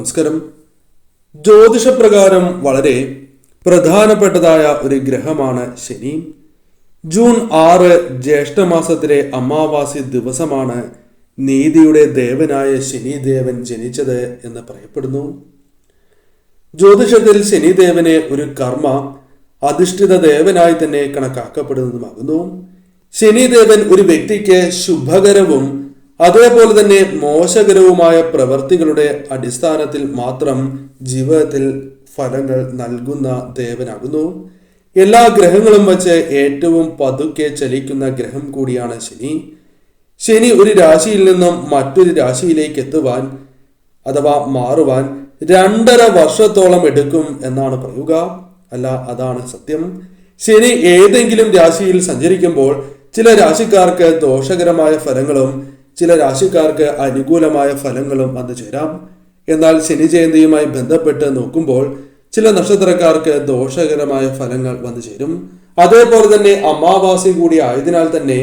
നമസ്കാരം. ജ്യോതിഷപ്രകാരം വളരെ പ്രധാനപ്പെട്ടതായ ഒരു ഗ്രഹമാണ് ശനി. ജൂൺ ആറ് ജ്യേഷ്ഠമാസത്തിലെ അമാവാസി ദിവസമാണ് നീതിയുടെ ദേവനായ ശനിദേവൻ ജനിച്ചത് എന്ന് പറയപ്പെടുന്നു. ജ്യോതിഷത്തിൽ ശനിദേവനെ ഒരു കർമ്മ അധിഷ്ഠിത ദേവനായി തന്നെ കണക്കാക്കപ്പെടുന്നതുമാകുന്നു. ശനിദേവൻ ഒരു വ്യക്തിക്ക് ശുഭകരവും അതേപോലെ തന്നെ മോശകരവുമായ പ്രവൃത്തികളുടെ അടിസ്ഥാനത്തിൽ മാത്രം ജീവിതത്തിൽ ഫലങ്ങൾ നൽകുന്ന ദേവനാകുന്നു. എല്ലാ ഗ്രഹങ്ങളും വച്ച് ഏറ്റവും പതുക്കെ ചലിക്കുന്ന ഗ്രഹം കൂടിയാണ് ശനി. ശനി ഒരു രാശിയിൽ നിന്നും മറ്റൊരു രാശിയിലേക്ക് എത്തുവാൻ അഥവാ മാറുവാൻ രണ്ടര വർഷത്തോളം എടുക്കും എന്നാണ് പറയുക. അല്ല അതാണ് സത്യം. ശനി ഏതെങ്കിലും രാശിയിൽ സഞ്ചരിക്കുമ്പോൾ ചില രാശിക്കാർക്ക് ദോഷകരമായ ഫലങ്ങളും ചില രാശിക്കാർക്ക് അനുകൂലമായ ഫലങ്ങളും വന്നു ചേരാം. എന്നാൽ ശനി ജയന്തിയുമായി ബന്ധപ്പെട്ട് നോക്കുമ്പോൾ ചില നക്ഷത്രക്കാർക്ക് ദോഷകരമായ ഫലങ്ങൾ വന്നു ചേരും. അതേപോലെ തന്നെ അമാവാസി കൂടി ആയതിനാൽ തന്നെ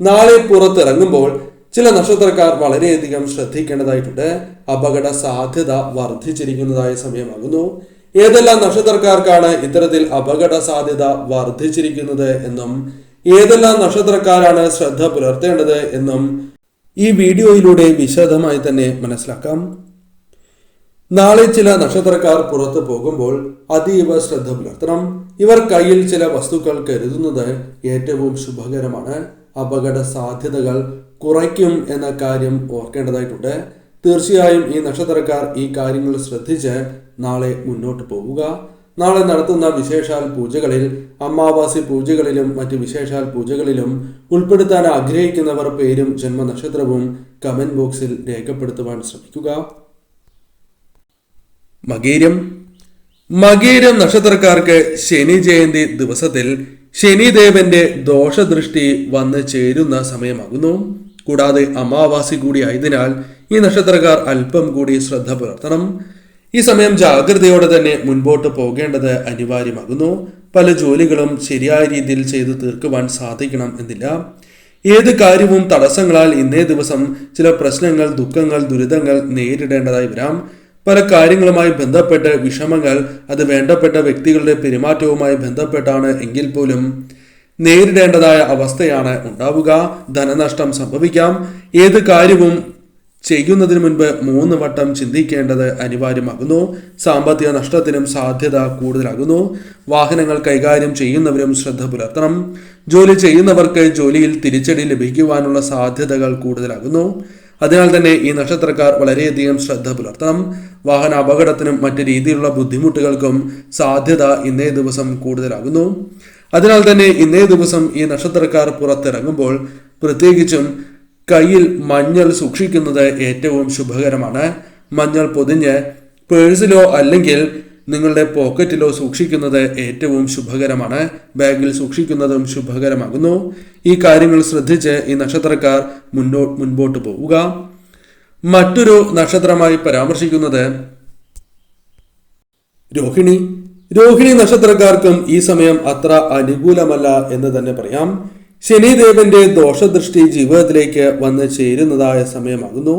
നാളെ പുറത്തിറങ്ങുമ്പോൾ ചില നക്ഷത്രക്കാർ വളരെയധികം ശ്രദ്ധിക്കേണ്ടതായിട്ടുണ്ട്. അപകട സാധ്യത വർദ്ധിച്ചിരിക്കുന്നതായ സമയമാകുന്നു. ഏതെല്ലാം നക്ഷത്രക്കാർക്കാണ് ഇത്തരത്തിൽ അപകട സാധ്യത വർദ്ധിച്ചിരിക്കുന്നത് എന്നും ഏതെല്ലാം നക്ഷത്രക്കാരാണ് ശ്രദ്ധ പുലർത്തേണ്ടത് എന്നും ഈ വീഡിയോയിലൂടെ വിശദമായി തന്നെ മനസ്സിലാക്കാം. നാളെ ചില നക്ഷത്രക്കാർ പുറത്തു പോകുമ്പോൾ അതീവ ശ്രദ്ധ പുലർത്തണം. ഇവർ കയ്യിൽ ചില വസ്തുക്കൾ കരുതുന്നത് ഏറ്റവും ശുഭകരമാണ്. അപകട സാധ്യതകൾ കുറയ്ക്കും എന്ന കാര്യം ഓർക്കേണ്ടതായിട്ടുണ്ട്. തീർച്ചയായും ഈ നക്ഷത്രക്കാർ ഈ കാര്യങ്ങൾ ശ്രദ്ധിച്ച് നാളെ മുന്നോട്ട് പോവുക. നാളെ നടത്തുന്ന വിശേഷാൽ പൂജകളിൽ അമാവാസി പൂജകളിലും മറ്റ് വിശേഷാൽ പൂജകളിലും ഉൾപ്പെടുത്താൻ ആഗ്രഹിക്കുന്നവർ പേരും ജന്മനക്ഷത്രവും കമന്റ് ബോക്സിൽ രേഖപ്പെടുത്തുവാൻ ശ്രമിക്കുക. മകീരം. മകീരം നക്ഷത്രക്കാർക്ക് ശനി ജയന്തി ദിവസത്തിൽ ശനിദേവന്റെ ദോഷദൃഷ്ടി വന്ന് ചേരുന്ന സമയമാകുന്നു. കൂടാതെ അമാവാസി കൂടി ആയതിനാൽ ഈ നക്ഷത്രക്കാർ അല്പം കൂടി ശ്രദ്ധ പുലർത്തണം. ഈ സമയം ജാഗ്രതയോടെ തന്നെ മുൻപോട്ട് പോകേണ്ടത് അനിവാര്യമാകുന്നു. പല ജോലികളും ശരിയായ രീതിയിൽ ചെയ്തു തീർക്കുവാൻ സാധിക്കണം എന്നില്ല. ഏത് കാര്യവും തടസ്സങ്ങളാൽ ഇന്നേ ദിവസം ചില പ്രശ്നങ്ങൾ ദുഃഖങ്ങൾ ദുരിതങ്ങൾ നേരിടേണ്ടതായി വരാം. പല കാര്യങ്ങളുമായി ബന്ധപ്പെട്ട് വിഷമങ്ങൾ അത് വേണ്ടപ്പെട്ട വ്യക്തികളുടെ പെരുമാറ്റവുമായി ബന്ധപ്പെട്ടാണ് എങ്കിൽ പോലും നേരിടേണ്ടതായ അവസ്ഥയാണ് ഉണ്ടാവുക. ധനനഷ്ടം സംഭവിക്കാം. ഏത് കാര്യവും ചെയ്യുന്നതിന് മുൻപ് മൂന്ന് വട്ടം ചിന്തിക്കേണ്ടത് അനിവാര്യമാകുന്നു. സാമ്പത്തിക നഷ്ടത്തിനും സാധ്യത കൂടുതലാകുന്നു. വാഹനങ്ങൾ കൈകാര്യം ചെയ്യുന്നവരും ശ്രദ്ധ പുലർത്തണം. ജോലി ചെയ്യുന്നവർക്ക് ജോലിയിൽ തിരിച്ചടി ലഭിക്കുവാനുള്ള സാധ്യതകൾ കൂടുതലാകുന്നു. അതിനാൽ തന്നെ ഈ നക്ഷത്രക്കാർ വളരെയധികം ശ്രദ്ധ പുലർത്തണം. വാഹന അപകടത്തിനും മറ്റു രീതിയിലുള്ള ബുദ്ധിമുട്ടുകൾക്കും സാധ്യത ഇന്നേ ദിവസം കൂടുതലാകുന്നു. അതിനാൽ തന്നെ ഇന്നേ ദിവസം ഈ നക്ഷത്രക്കാർ പുറത്തിറങ്ങുമ്പോൾ പ്രത്യേകിച്ചും കയ്യിൽ മഞ്ഞൾ സൂക്ഷിക്കുന്നത് ഏറ്റവും ശുഭകരമാണ്. മഞ്ഞൾ പൊതിഞ്ഞ് പേഴ്സിലോ അല്ലെങ്കിൽ നിങ്ങളുടെ പോക്കറ്റിലോ സൂക്ഷിക്കുന്നത് ഏറ്റവും ശുഭകരമാണ്. ബാഗിൽ സൂക്ഷിക്കുന്നതും ശുഭകരമാകുന്നു. ഈ കാര്യങ്ങൾ ശ്രദ്ധിച്ച് ഈ നക്ഷത്രക്കാർ മുന്നോ മുൻപോട്ട് പോവുക. മറ്റൊരു നക്ഷത്രമായി പരാമർശിക്കുന്നത് രോഹിണി. രോഹിണി നക്ഷത്രക്കാർക്കും ഈ സമയം അത്ര അനുകൂലമല്ല എന്ന് തന്നെ പറയാം. ശനിദേവന്റെ ദോഷദൃഷ്ടി ജീവിതത്തിലേക്ക് വന്ന് ചേരുന്നതായ സമയമാകുന്നു.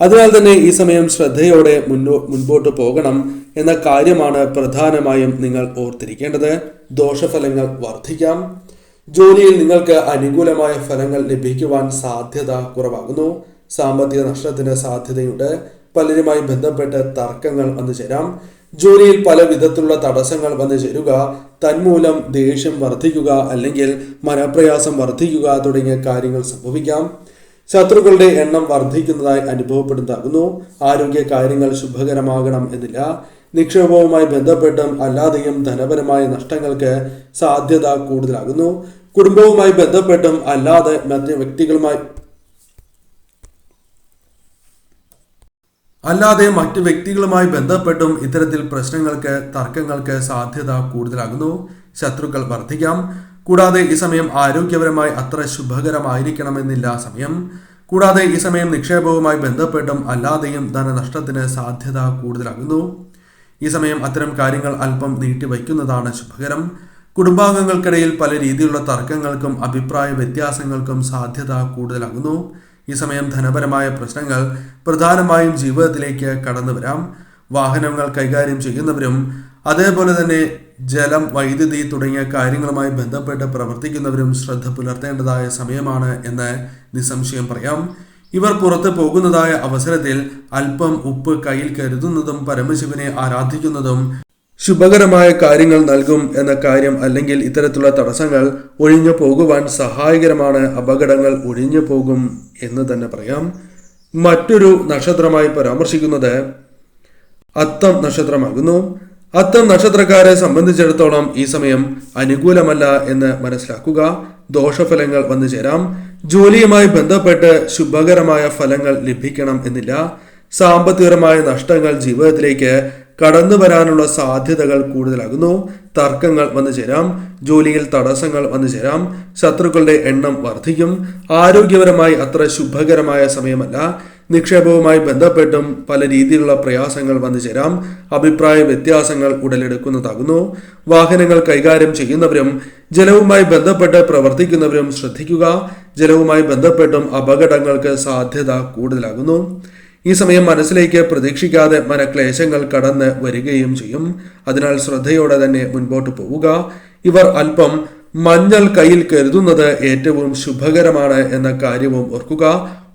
അതിനാൽ തന്നെ ഈ സമയം ശ്രദ്ധയോടെ മുന്നോ മുൻപോട്ട് പോകണം എന്ന കാര്യമാണ് പ്രധാനമായും നിങ്ങൾ ഓർത്തിരിക്കേണ്ടത്. ദോഷഫലങ്ങൾ വർദ്ധിക്കാം. ജോലിയിൽ നിങ്ങൾക്ക് അനുകൂലമായ ഫലങ്ങൾ ലഭിക്കുവാൻ സാധ്യത കുറവാകുന്നു. സാമ്പത്തിക നഷ്ടത്തിന് സാധ്യതയുണ്ട്. പലരുമായി ബന്ധപ്പെട്ട് തർക്കങ്ങൾ വന്നു ചേരാം ജോലിയിൽ പല വിധത്തിലുള്ള തടസ്സങ്ങൾ വന്നു ചേരുക തന്മൂലം ദേഷ്യം വർദ്ധിക്കുക അല്ലെങ്കിൽ മനപ്രയാസം വർദ്ധിക്കുക തുടങ്ങിയ കാര്യങ്ങൾ സംഭവിക്കാം. ശത്രുക്കളുടെ എണ്ണം വർദ്ധിക്കുന്നതായി അനുഭവപ്പെടുന്നതാകുന്നു. ആരോഗ്യ കാര്യങ്ങൾ ശുഭകരമാകണം എന്നില്ല. നിക്ഷേപവുമായി ബന്ധപ്പെട്ടും അല്ലാതെയും ധനപരമായ നഷ്ടങ്ങൾക്ക് സാധ്യത കൂടുതലാകുന്നു. കുടുംബവുമായി ബന്ധപ്പെട്ടും അല്ലാതെ മറ്റ് വ്യക്തികളുമായി അല്ലാതെ മറ്റ് വ്യക്തികളുമായി ബന്ധപ്പെട്ടും ഇത്തരത്തിൽ പ്രശ്നങ്ങൾക്ക് തർക്കങ്ങൾക്ക് സാധ്യത കൂടുതലാകുന്നു. ശത്രുക്കൾ വർദ്ധിക്കാം. കൂടാതെ ഈ സമയം ആരോഗ്യപരമായി അത്ര ശുഭകരമായിരിക്കണമെന്നില്ല സമയം. കൂടാതെ ഈ സമയം നിക്ഷേപവുമായി ബന്ധപ്പെട്ടും അല്ലാതെയും ധനനഷ്ടത്തിന് സാധ്യത കൂടുതലാകുന്നു. ഈ സമയം അത്തരം കാര്യങ്ങൾ അല്പം നീട്ടിവയ്ക്കുന്നതാണ് ശുഭകരം. കുടുംബാംഗങ്ങൾക്കിടയിൽ പല രീതിയിലുള്ള തർക്കങ്ങൾക്കും അഭിപ്രായ വ്യത്യാസങ്ങൾക്കും സാധ്യത കൂടുതലാകുന്നു. ഈ സമയം ധനപരമായ പ്രശ്നങ്ങൾ പ്രധാനമായും ജീവിതത്തിലേക്ക് കടന്നു വരാം. വാഹനങ്ങൾ കൈകാര്യം ചെയ്യുന്നവരും അതേപോലെ തന്നെ ജലം വൈദ്യുതി തുടങ്ങിയ കാര്യങ്ങളുമായി ബന്ധപ്പെട്ട് പ്രവർത്തിക്കുന്നവരും ശ്രദ്ധ പുലർത്തേണ്ടതായ സമയമാണ് എന്ന് നിസ്സംശയം പറയാം. ഇവർ പുറത്ത് പോകുന്നതായ അവസരത്തിൽ അല്പം ഉപ്പ് കയ്യിൽ കരുതുന്നതും പരമശിവനെ ആരാധിക്കുന്നതും ശുഭകരമായ കാര്യങ്ങൾ നൽകും എന്ന കാര്യം അല്ലെങ്കിൽ ഇത്തരത്തിലുള്ള തടസ്സങ്ങൾ ഒഴിഞ്ഞു പോകുവാൻ സഹായകരമാണ് അപകടങ്ങൾ ഒഴിഞ്ഞു പോകും എന്ന് തന്നെ പറയാം. മറ്റൊരു നക്ഷത്രമായി പരാമർശിക്കുന്നത് അത്തം നക്ഷത്രമാകുന്നു. അത്തം നക്ഷത്രക്കാരെ സംബന്ധിച്ചിടത്തോളം ഈ സമയം അനുകൂലമല്ല എന്ന് മനസ്സിലാക്കുക. ദോഷഫലങ്ങൾ വന്നു ചേരാം. ജോലിയുമായി ബന്ധപ്പെട്ട് ശുഭകരമായ ഫലങ്ങൾ ലഭിക്കണം എന്നില്ല. സാമ്പത്തികമായ നഷ്ടങ്ങൾ ജീവിതത്തിലേക്ക് കടന്നു വരാനുള്ള സാധ്യതകൾ കൂടുതലാകുന്നു. തർക്കങ്ങൾ വന്നു ചേരാം. ജോലിയിൽ തടസ്സങ്ങൾ വന്നു ചേരാം. ശത്രുക്കളുടെ എണ്ണം വർദ്ധിക്കും. ആരോഗ്യപരമായി അത്ര ശുഭകരമായ സമയമല്ല. നിക്ഷേപവുമായി ബന്ധപ്പെട്ടും പല രീതിയിലുള്ള പ്രയാസങ്ങൾ വന്നു ചേരാം. അഭിപ്രായ വ്യത്യാസങ്ങൾ ഉടലെടുക്കുന്നതാകുന്നു. വാഹനങ്ങൾ കൈകാര്യം ചെയ്യുന്നവരും ജലവുമായി ബന്ധപ്പെട്ട് പ്രവർത്തിക്കുന്നവരും ശ്രദ്ധിക്കുക. ജലവുമായി ബന്ധപ്പെട്ടും അപകടങ്ങൾക്ക് സാധ്യത കൂടുതലാകുന്നു. ഈ സമയം മനസ്സിലേക്ക് പ്രതീക്ഷിക്കാതെ മനക്ലേശങ്ങൾ കടന്ന് വരികയും ചെയ്യും. അതിനാൽ ശ്രദ്ധയോടെ തന്നെ മുൻപോട്ട് പോവുക. ഇവർ അല്പം മഞ്ഞൾ കയ്യിൽ കരുതുന്നത് ഏറ്റവും ശുഭകരമാണ് എന്ന കാര്യവും ഓർക്കുക.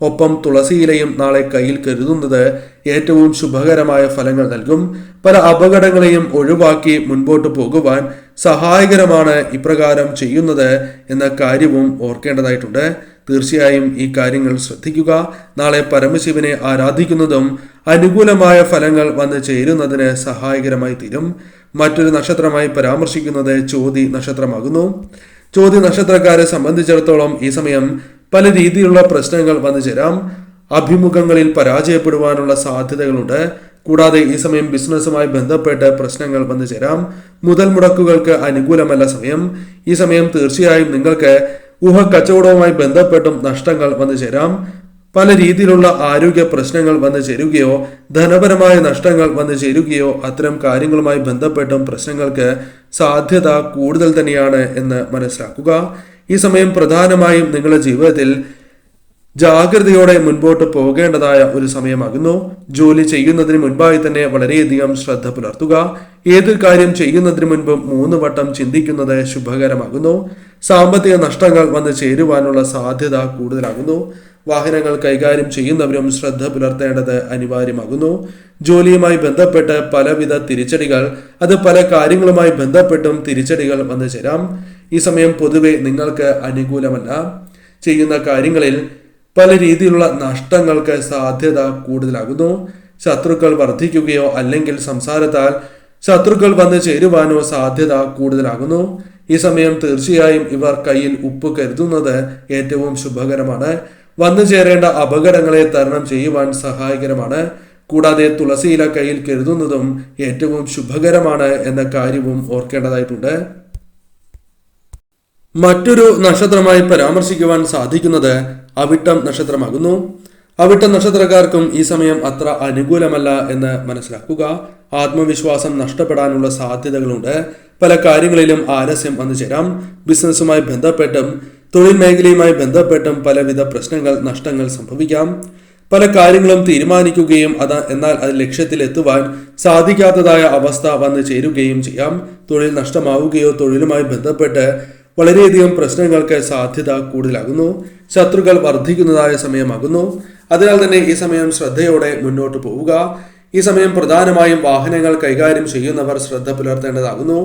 ഒപ്പം തുളസിയിലയും നാളെ കയ്യിൽ കരുതുന്നത് ഏറ്റവും ശുഭകരമായ ഫലങ്ങൾ നൽകും. പല അപകടങ്ങളെയും ഒഴിവാക്കി മുൻപോട്ട് പോകുവാൻ സഹായകരമാണ് ഇപ്രകാരം ചെയ്യുന്നത് എന്ന കാര്യവും ഓർക്കേണ്ടതായിട്ടുണ്ട്. തീർച്ചയായും ഈ കാര്യങ്ങൾ ശ്രദ്ധിക്കുക. നാളെ പരമശിവനെ ആരാധിക്കുന്നതും അനുകൂലമായ ഫലങ്ങൾ വന്നു ചേരുന്നതിന് സഹായകരമായി തീരും. മറ്റൊരു നക്ഷത്രമായി പരാമർശിക്കുന്നത് ചോതി നക്ഷത്രമാകുന്നു. ചോതി നക്ഷത്രക്കാരെ സംബന്ധിച്ചിടത്തോളം ഈ സമയം പല രീതിയിലുള്ള പ്രശ്നങ്ങൾ വന്നു ചേരാം. അഭിമുഖങ്ങളിൽ പരാജയപ്പെടുവാനുള്ള സാധ്യതകളുണ്ട്. കൂടാതെ ഈ സമയം ബിസിനസ്സുമായി ബന്ധപ്പെട്ട് പ്രശ്നങ്ങൾ വന്നു ചേരാം. മുതൽ മുടക്കുകൾക്ക് അനുകൂലമല്ല സമയം. ഈ സമയം തീർച്ചയായും നിങ്ങൾക്ക് ഊഹ കച്ചവടവുമായി ബന്ധപ്പെട്ടും നഷ്ടങ്ങൾ വന്നു ചേരാം. പല രീതിയിലുള്ള ആരോഗ്യ പ്രശ്നങ്ങൾ വന്നു ചേരുകയോ ധനപരമായ നഷ്ടങ്ങൾ വന്നു ചേരുകയോ അത്തരം കാര്യങ്ങളുമായി ബന്ധപ്പെട്ടും പ്രശ്നങ്ങൾക്ക് സാധ്യത കൂടുതൽ തന്നെയാണ് എന്ന് മനസ്സിലാക്കുക. ഈ സമയം പ്രധാനമായും നിങ്ങളുടെ ജീവിതത്തിൽ ജാഗ്രതയോടെ മുൻപോട്ട് പോകേണ്ടതായ ഒരു സമയമാകുന്നു. ജോലി ചെയ്യുന്നതിന് മുൻപായി തന്നെ വളരെയധികം ശ്രദ്ധ പുലർത്തുക. ഏത് കാര്യം ചെയ്യുന്നതിന് മുൻപ് മൂന്ന് വട്ടം ചിന്തിക്കുന്നത് ശുഭകരമാകുന്നു. സാമ്പത്തിക നഷ്ടങ്ങൾ വന്ന് ചേരുവാനുള്ള സാധ്യത കൂടുതലാകുന്നു. വാഹനങ്ങൾ കൈകാര്യം ചെയ്യുന്നവരും ശ്രദ്ധ പുലർത്തേണ്ടത് അനിവാര്യമാകുന്നു. ജോലിയുമായി ബന്ധപ്പെട്ട് പലവിധ തിരിച്ചടികൾ അത് പല കാര്യങ്ങളുമായി ബന്ധപ്പെട്ടും തിരിച്ചടികൾ വന്നു ചേരാം. ഈ സമയം പൊതുവെ നിങ്ങൾക്ക് അനുകൂലമല്ല. ചെയ്യുന്ന കാര്യങ്ങളിൽ പല രീതിയിലുള്ള നഷ്ടങ്ങൾക്ക് സാധ്യത കൂടുതലാകുന്നു. ശത്രുക്കൾ വർദ്ധിക്കുകയോ അല്ലെങ്കിൽ സംസാരത്താൽ ശത്രുക്കൾ വന്ന് ചേരുവാനോ സാധ്യത കൂടുതലാകുന്നു. ഈ സമയം തീർച്ചയായും ഇവർ കയ്യിൽ ഉപ്പ് കരുതുന്നത് ഏറ്റവും ശുഭകരമാണ്. വന്നു ചേരേണ്ട അപകടങ്ങളെ തരണം ചെയ്യുവാൻ സഹായകരമാണ്. കൂടാതെ തുളസിയില കയ്യിൽ കരുതുന്നതും ഏറ്റവും ശുഭകരമാണ് എന്ന കാര്യവും ഓർക്കേണ്ടതായിട്ടുണ്ട്. മറ്റൊരു നക്ഷത്രമായി പരാമർശിക്കുവാൻ സാധിക്കുന്നത് അവിട്ടം നക്ഷത്രമാകുന്നു. അവിട്ട നക്ഷത്രക്കാർക്കും ഈ സമയം അത്ര അനുകൂലമല്ല എന്ന് മനസ്സിലാക്കുക. ആത്മവിശ്വാസം നഷ്ടപ്പെടാനുള്ള സാധ്യതകളുണ്ട്. പല കാര്യങ്ങളിലും ആലസ്യം വന്നു ചേരാം. ബിസിനസ്സുമായി ബന്ധപ്പെട്ടും തൊഴിൽ മേഖലയുമായി ബന്ധപ്പെട്ടും പലവിധ പ്രശ്നങ്ങൾ നഷ്ടങ്ങൾ സംഭവിക്കാം. പല കാര്യങ്ങളും തീരുമാനിക്കുകയും അത് എന്നാൽ അത് ലക്ഷ്യത്തിലെത്തുവാൻ സാധിക്കാത്തതായ അവസ്ഥ വന്നു ചേരുകയും ചെയ്യാം. തൊഴിൽ നഷ്ടമാവുകയോ തൊഴിലുമായി ബന്ധപ്പെട്ട് വളരെയധികം പ്രശ്നങ്ങൾക്ക് സാധ്യത കൂടുതലാകുന്നു. ശത്രുക്കൾ വർദ്ധിക്കുന്നതായ സമയമാകുന്നു. അതിനാൽ തന്നെ ഈ സമയം ശ്രദ്ധയോടെ മുന്നോട്ട് പോവുക. ഈ സമയം പ്രധാനമായും വാഹനങ്ങൾ കൈകാര്യം ചെയ്യുന്നവർ ശ്രദ്ധ പുലർത്തേണ്ടതാകുന്നു.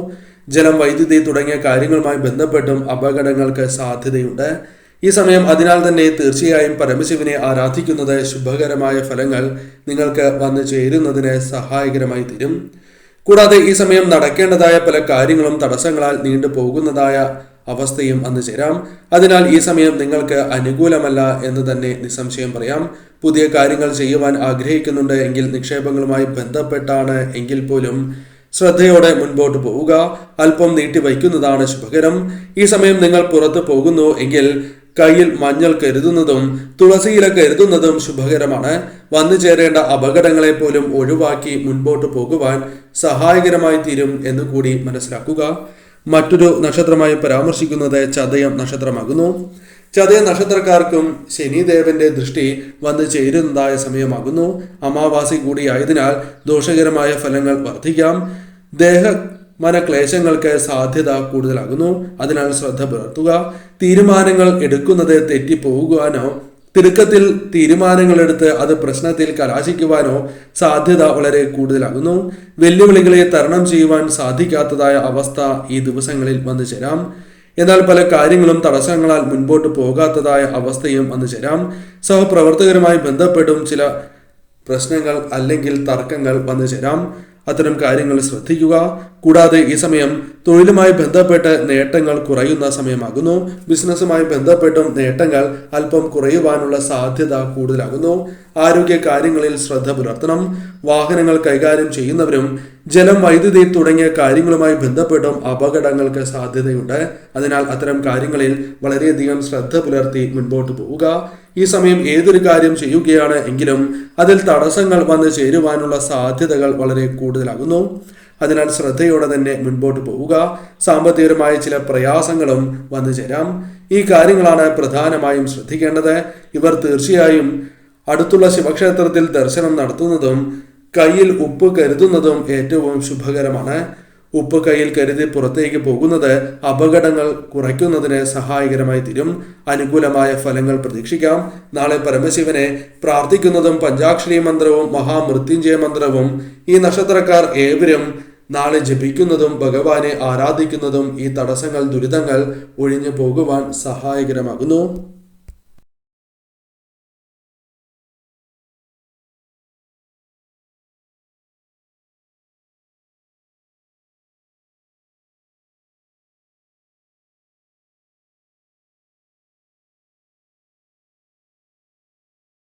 ജലം വൈദ്യുതി തുടങ്ങിയ കാര്യങ്ങളുമായി ബന്ധപ്പെട്ടും അപകടങ്ങൾക്ക് സാധ്യതയുണ്ട്. ഈ സമയം അതിനാൽ തന്നെ തീർച്ചയായും പരമശിവനെ ആരാധിക്കുന്നത് ശുഭകരമായ ഫലങ്ങൾ നിങ്ങൾക്ക് വന്നു ചേരുന്നതിന് സഹായകരമായി തീരും. കൂടാതെ ഈ സമയം നടക്കേണ്ടതായ പല കാര്യങ്ങളും തടസ്സങ്ങളാൽ നീണ്ടു പോകുന്നതായ അവസ്ഥയും അന്ന് ചേരാം. അതിനാൽ ഈ സമയം നിങ്ങൾക്ക് അനുകൂലമല്ല എന്ന് തന്നെ നിസ്സംശയം പറയാം. പുതിയ കാര്യങ്ങൾ ചെയ്യുവാൻ ആഗ്രഹിക്കുന്നുണ്ട് എങ്കിൽ നിക്ഷേപങ്ങളുമായി ബന്ധപ്പെട്ടാണ് എങ്കിൽ പോലും ശ്രദ്ധയോടെ മുൻപോട്ട് പോവുക. അല്പം നീട്ടി വയ്ക്കുന്നതാണ് ശുഭകരം. ഈ സമയം നിങ്ങൾ പുറത്തു പോകുന്നു എങ്കിൽ കയ്യിൽ മഞ്ഞൾ കരുതുന്നതും തുളസിയില കരുതുന്നതും ശുഭകരമാണ്. വന്നു ചേരേണ്ട അപകടങ്ങളെ പോലും ഒഴിവാക്കി മുൻപോട്ട് പോകുവാൻ സഹായകരമായി തീരും എന്ന് കൂടി മനസ്സിലാക്കുക. മറ്റൊരു നക്ഷത്രമായി പരാമർശിക്കുന്നത് ചതയം നക്ഷത്രമാകുന്നു. ചതയ നക്ഷത്രക്കാർക്കും ശനിദേവന്റെ ദൃഷ്ടി വന്നു ചേരുന്നതായ സമയമാകുന്നു. അമാവാസി കൂടിയായതിനാൽ ദോഷകരമായ ഫലങ്ങൾ വർദ്ധിക്കാം. ദേഹ മനക്ലേശങ്ങൾക്ക് സാധ്യത കൂടുതലാകുന്നു. അതിനാൽ ശ്രദ്ധ പുലർത്തുക. തീരുമാനങ്ങൾ എടുക്കുന്നത് തെറ്റിപ്പോകുവാനോ തിടുക്കത്തിൽ തീരുമാനങ്ങളെടുത്ത് അത് പ്രശ്നത്തിൽ കലാശിക്കുവാനോ സാധ്യത വളരെ കൂടുതലാകുന്നു. വെല്ലുവിളികളെ തരണം ചെയ്യുവാൻ സാധിക്കാത്തതായ അവസ്ഥ ഈ ദിവസങ്ങളിൽ വന്നു ചേരാം. എന്നാൽ പല കാര്യങ്ങളും തടസ്സങ്ങളാൽ മുൻപോട്ട് പോകാത്തതായ അവസ്ഥയും വന്നു ചേരാം. സഹപ്രവർത്തകരുമായി ബന്ധപ്പെട്ടും ചില പ്രശ്നങ്ങൾ അല്ലെങ്കിൽ തർക്കങ്ങൾ വന്നു ചേരാം. അത്തരം കാര്യങ്ങൾ ശ്രദ്ധിക്കുക. കൂടാതെ ഈ സമയം തൊഴിലുമായി ബന്ധപ്പെട്ട് നേട്ടങ്ങൾ കുറയുന്ന സമയമാകുന്നു. ബിസിനസ്സുമായി ബന്ധപ്പെട്ടും നേട്ടങ്ങൾ അല്പം കുറയുവാനുള്ള സാധ്യത കൂടുതലാകുന്നു. ആരോഗ്യ കാര്യങ്ങളിൽ ശ്രദ്ധ പുലർത്തണം. വാഹനങ്ങൾ കൈകാര്യം ചെയ്യുന്നവരും ജലം വൈദ്യുതി തുടങ്ങിയ കാര്യങ്ങളുമായി ബന്ധപ്പെട്ടും അപകടങ്ങൾക്ക് സാധ്യതയുണ്ട്. അതിനാൽ അത്തരം കാര്യങ്ങളിൽ വളരെയധികം ശ്രദ്ധ പുലർത്തി മുൻപോട്ട് പോവുക. ഈ സമയം ഏതൊരു കാര്യം ചെയ്യുകയാണ് എങ്കിലും അതിൽ തടസ്സങ്ങൾ വന്നു ചേരുവാനുള്ള സാധ്യതകൾ വളരെ കൂടുതലാകുന്നു. അതിനാൽ ശ്രദ്ധയോടെ തന്നെ മുൻപോട്ട് പോവുക. സാമ്പത്തികപരമായ ചില പ്രയാസങ്ങളും വന്നു ചേരാം. ഈ കാര്യങ്ങളാണ് പ്രധാനമായും ശ്രദ്ധിക്കേണ്ടത്. ഇവർ തീർച്ചയായും അടുത്തുള്ള ശിവക്ഷേത്രത്തിൽ ദർശനം നടത്തുന്നതും കയ്യിൽ ഉപ്പ് കരുതുന്നതും ഏറ്റവും ശുഭകരമാണ്. ഉപ്പ് കയ്യിൽ കരുതി പുറത്തേക്ക് പോകുന്നത് അപകടങ്ങൾ കുറയ്ക്കുന്നതിന് സഹായകരമായി തീരും. അനുകൂലമായ ഫലങ്ങൾ പ്രതീക്ഷിക്കാം. നാളെ പരമശിവനെ പ്രാർത്ഥിക്കുന്നതും പഞ്ചാക്ഷരി മന്ത്രവും മഹാമൃത്യുഞ്ജയ മന്ത്രവും ഈ നക്ഷത്രക്കാർ ഏവരും നാളെ ജപിക്കുന്നതും ഭഗവാനെ ആരാധിക്കുന്നതും ഈ തടസ്സങ്ങൾ ദുരിതങ്ങൾ ഒഴിഞ്ഞു പോകുവാൻ സഹായകരമാകുന്നു.